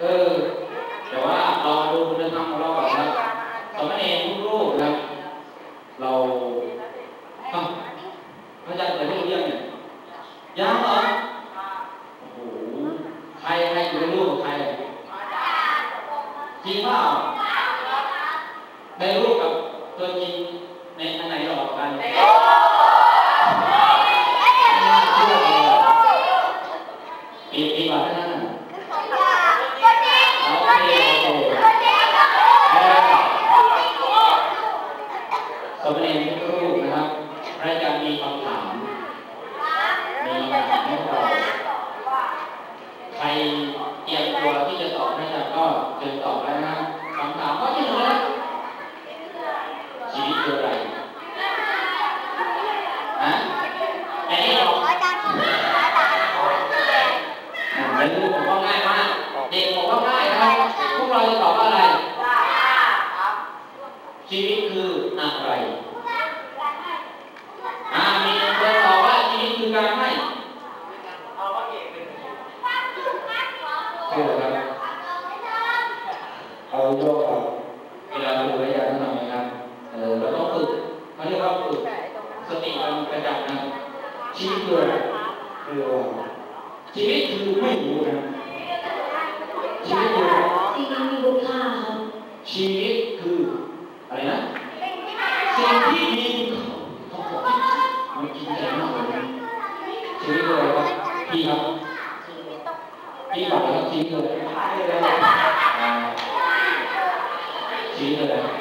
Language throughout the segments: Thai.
Hey. ดูผมก็ง่ายมากเด็กผมก็ง่ายนะครับพวกเราจะตอบว่าอะไรชีวิตคืออะไรอามีคนตอบว่าชีวิตคือการให้ใช่หรครับเอาโยกเวลาเราดูระยะน้อยครับเออเราต้องฝึกเขาเรียกว่าฝึกสติมันประจักษ์นะชี้ตัวคือว่า 一个字没有啊，一个字啊，一个字啊，一个字，哎呀，身体健康，好好，我今天弄的，一个字啊，健康，一百个字啊，哎呀，一个字。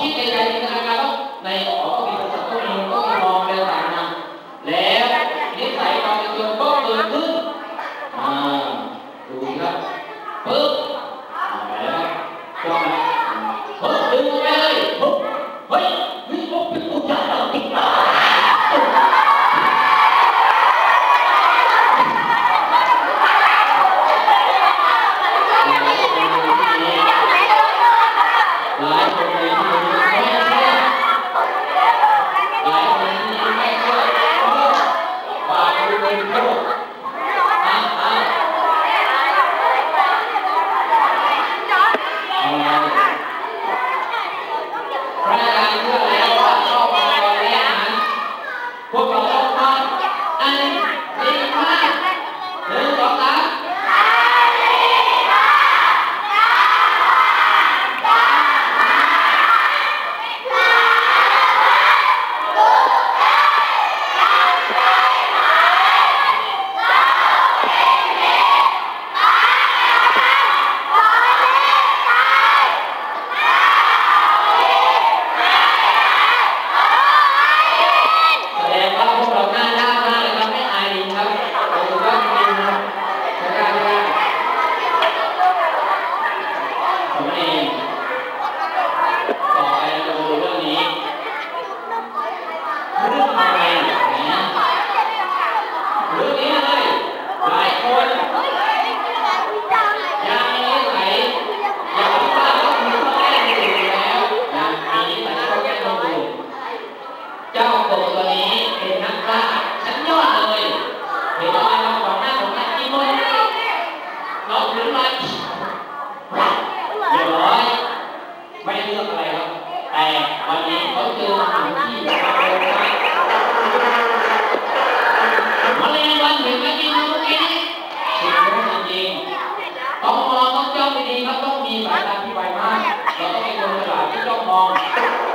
biết cái này chúng ta hay không này có Mô.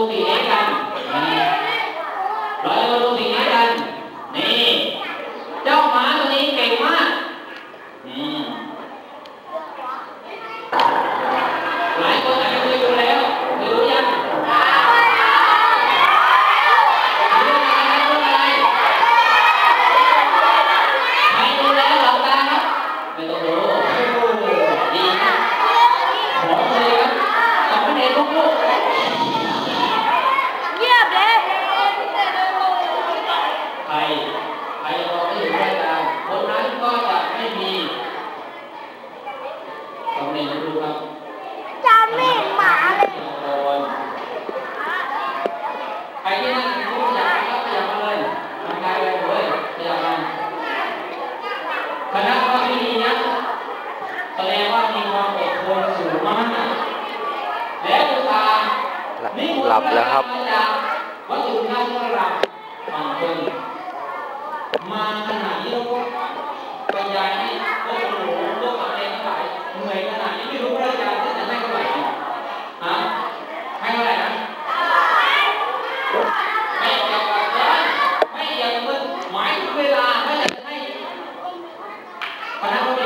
tu thì ấy rằng lợi ơn ว่ามีความอดทนสูงมากและอุตสานี่หลับแล้วครับวัตถุธาตุระดับฝั่งคนมาขนาดนี้แล้วก็บรรยายให้พวกหนูพวก็ะไรทั้งเหนื่อยขนาดนี้ไม่รู้พระอาจารจะให้เท่าไหร่ฮะให้เท่าไหร่นะไม่เายวกับการไม่เกี่ยวกับหมายถึงเวลาไม่อยากให้คณะ